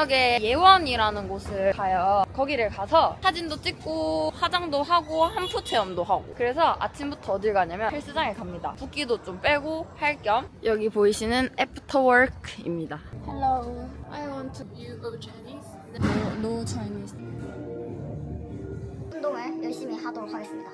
저녁에 예원이라는 곳을 가요. 거기를 가서 사진도 찍고 화장도 하고 한푸 체험도 하고. 그래서 아침부터 어딜 가냐면 헬스장에 갑니다. 붓기도 좀 빼고 할 겸 여기 보이시는 애프터워크입니다. Hello, I want to. You go Chinese? No, no Chinese. 운동을 열심히 하도록 하겠습니다.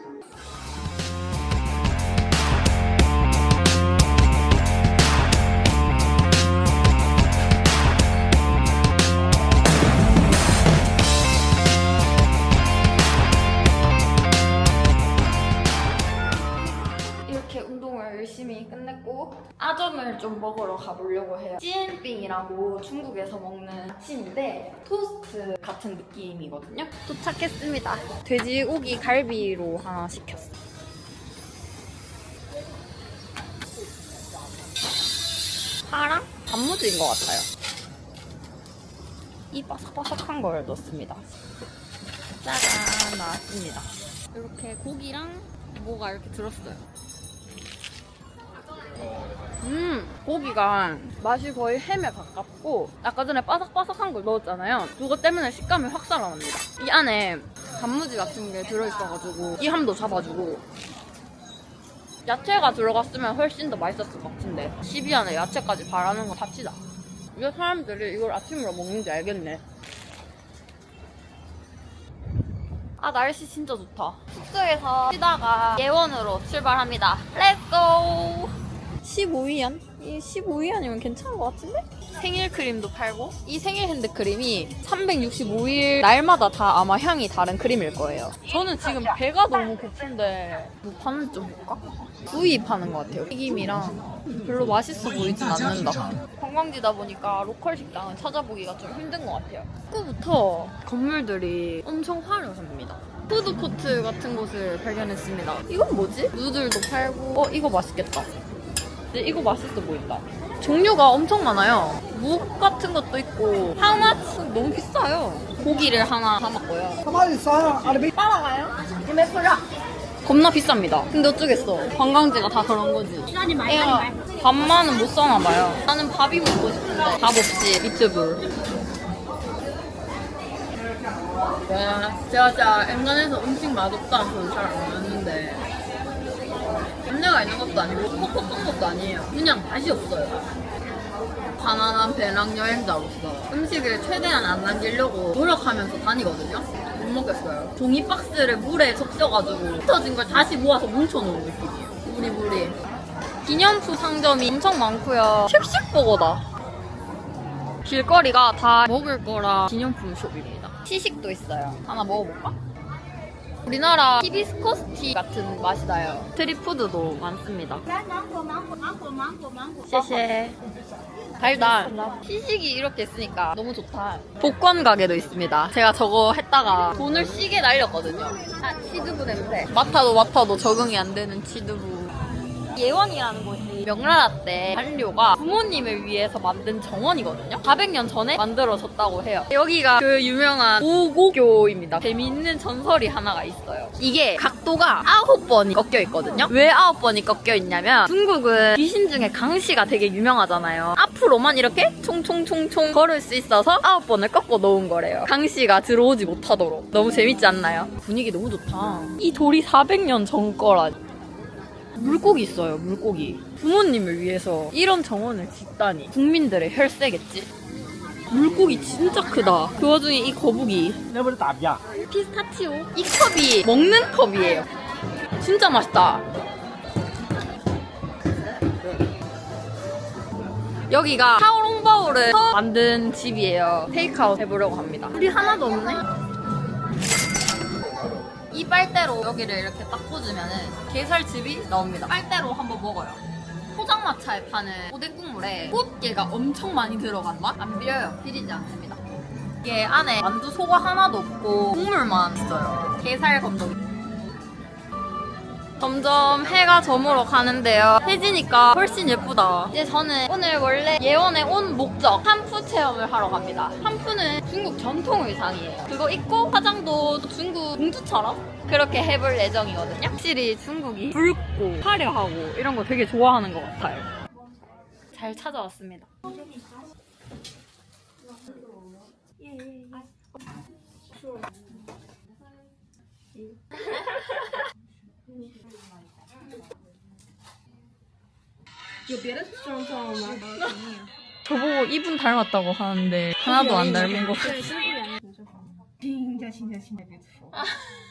끝냈고 아점을 좀 먹으러 가보려고 해요. 찌엔빙이라고 중국에서 먹는 아침인데 토스트 같은 느낌이거든요. 도착했습니다. 돼지고기 갈비로 하나 시켰어. 파랑 단무지인 것 같아요. 이 바삭바삭한 걸 넣습니다. 짜잔 나왔습니다. 이렇게 고기랑 뭐가 이렇게 들었어요. 음, 고기가 맛이 거의 햄에 가깝고 아까 전에 바삭바삭한 걸 넣었잖아요. 그거 때문에 식감이 확 살아납니다. 이 안에 단무지 같은 게 들어있어가지고 이 함도 잡아주고 야채가 들어갔으면 훨씬 더 맛있었을 것 같은데 12 안에 야채까지 바라는 거 답시다. 왜 사람들이 이걸 아침으로 먹는지 알겠네. 아 날씨 진짜 좋다. 숙소에서 쉬다가 예원으로 출발합니다. 렛츠고! 15위안? 이 15위안이면 괜찮은 것 같은데? 생일 크림도 팔고 이 생일 핸드크림이 365일 날마다 다 아마 향이 다른 크림일 거예요. 저는 지금 배가 너무 고픈데 뭐 파는지 좀 볼까? 구이 파는 것 같아요. 튀김이랑 별로 맛있어 보이진 않는다. 관광지다 보니까 로컬 식당은 찾아보기가 좀 힘든 것 같아요. 입구부터 건물들이 엄청 화려합니다. 푸드코트 같은 곳을 발견했습니다. 이건 뭐지? 누들도 팔고 어 이거 맛있겠다. 근데 이거 맛있어 보인다. 종류가 엄청 많아요. 묵 같은 것도 있고 하마츠 너무 비싸요. 고기를 하나 사먹고요. 가만히 있어. 아니, 미- 따라가요? 이메 풀어. 겁나 비쌉니다. 근데 어쩌겠어. 관광지가 다 그런 거지. 시간이 많이 야, 걸려. 밥만은 못 사나 봐요. 나는 밥이 먹고 싶은데 밥 없이 유튜브. 와, 제가 진짜 엠간에서 음식 맛없다는 소리 잘안 하는데 있는 것도 아니고 퍽퍽한 것도 아니에요. 그냥 맛이 없어요. 가난한 배낭 여행자로서 음식을 최대한 안 남기려고 노력하면서 다니거든요. 못 먹겠어요. 종이 박스를 물에 적셔가지고 흩어진 걸 다시 모아서 뭉쳐놓은 느낌이에요. 무리무리. 기념품 상점이 엄청 많고요. 씩씩버거다. 길거리가 다 먹을 거라 기념품 숍입니다. 시식도 있어요. 하나 먹어볼까? 우리나라 히비스커스 티 같은 맛이 나요. 스트리트푸드도 많습니다. 芒果芒果芒果芒果芒果。 쉐쉐. 달달. 시식이 이렇게 있으니까 너무 좋다. 복권 가게도 있습니다. 제가 저거 했다가 돈을 시게 날렸거든요. 아, 치두부 냄새. 맡아도 맡아도 적응이 안 되는 치두부. 예원이라는 곳이 명나라 때 한료가 부모님을 위해서 만든 정원이거든요. 400년 전에 만들어졌다고 해요. 여기가 그 유명한 오고교입니다. 재미있는 전설이 하나가 있어요. 이게 각도가 아홉 번이 꺾여 있거든요. 왜 아홉 번이 꺾여 있냐면 중국은 귀신 중에 강씨가 되게 유명하잖아요. 앞으로만 이렇게 총총총총 걸을 수 있어서 아홉 번을 꺾어 놓은 거래요. 강씨가 들어오지 못하도록. 너무 재밌지 않나요? 분위기 너무 좋다. 이 돌이 400년 전 거라. 물고기 있어요, 물고기. 부모님을 위해서 이런 정원을 짓다니. 국민들의 혈세겠지. 물고기 진짜 크다. 그 와중에 이 거북이. 내버려 답이야. 피스타치오. 이 컵이 먹는 컵이에요. 진짜 맛있다. 여기가 타오롱바오를 만든 집이에요. 테이크아웃 해보려고 합니다. 물이 하나도 없네. 이 빨대로 여기를 이렇게 딱 꽂으면은 게살즙이 나옵니다. 빨대로 한번 먹어요. 포장마차에 파는 오뎅 국물에 꽃게가 엄청 많이 들어간 맛? 안 비려요. 비리지 않습니다. 이게 안에 만두 소가 하나도 없고 국물만 있어요. 게살 건더기. 점점 해가 저물어 가는데요. 해지니까 훨씬 예쁘다. 이제 저는 오늘 원래 예원에 온 목적 한푸 체험을 하러 갑니다. 한푸는 중국 전통 의상이에요. 그거 입고 화장도 중국 공주처럼 그렇게 해볼 예정이거든요. 확실히 중국이 붉고 화려하고 이런 거 되게 좋아하는 것 같아요. 잘 찾아왔습니다. 저보고 이분 닮았다고 하는데 하나도 안 닮은 거 같아. 진짜 진짜 진짜 beautiful.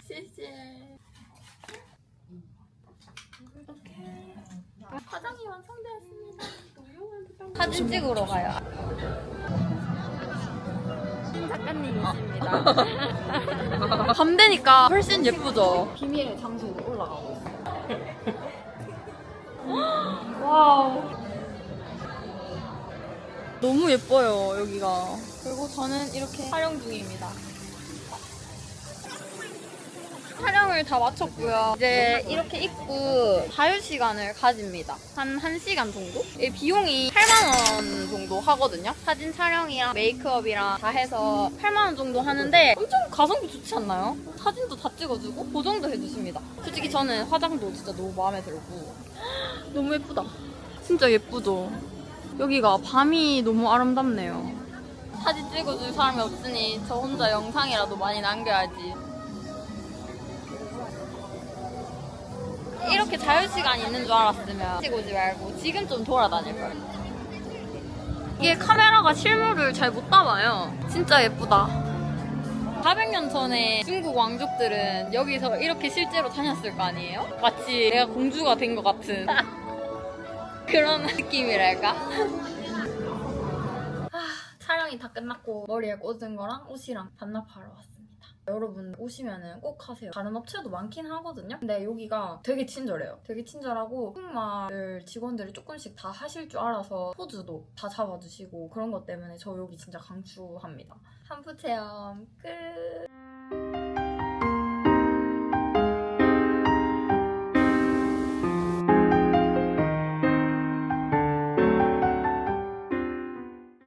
谢谢. 화장이 완성되었습니다. 사진 찍으러 가요. 작가님이십니다. 밤 되니까 훨씬 예쁘죠? 비밀의 장소 너무 예뻐요, 여기가. 그리고 저는 이렇게 촬영 중입니다. 촬영을 다 마쳤고요. 이제 이렇게 입고 자유 시간을 가집니다. 한 1시간 정도? 이 비용이 8만원 정도 하거든요. 사진 촬영이랑 메이크업이랑 다 해서 8만원 정도 하는데 엄청 가성비 좋지 않나요? 사진도 다 찍어주고 보정도 해주십니다. 솔직히 저는 화장도 진짜 너무 마음에 들고 너무 예쁘다. 진짜 예쁘죠? 여기가 밤이 너무 아름답네요. 사진 찍어줄 사람이 없으니 저 혼자 영상이라도 많이 남겨야지. 이렇게 자유시간 있는 줄 알았으면 찍 오지 말고 지금 좀 돌아다닐 걸. 이게 카메라가 실물을 잘 못 담아요. 진짜 예쁘다. 400년 전에 중국 왕족들은 여기서 이렇게 실제로 다녔을 거 아니에요? 마치 내가 공주가 된 것 같은 그런 느낌이랄까? 아, 촬영이 다 끝났고 머리에 꽂은 거랑 옷이랑 반납하러 왔습니다. 여러분 오시면은 꼭 하세요. 다른 업체도 많긴 하거든요. 근데 여기가 되게 친절해요. 되게 친절하고 한국말을 직원들이 조금씩 다 하실 줄 알아서 포즈도 다 잡아주시고 그런 것 때문에 저 여기 진짜 강추합니다. 한프 체험 끝.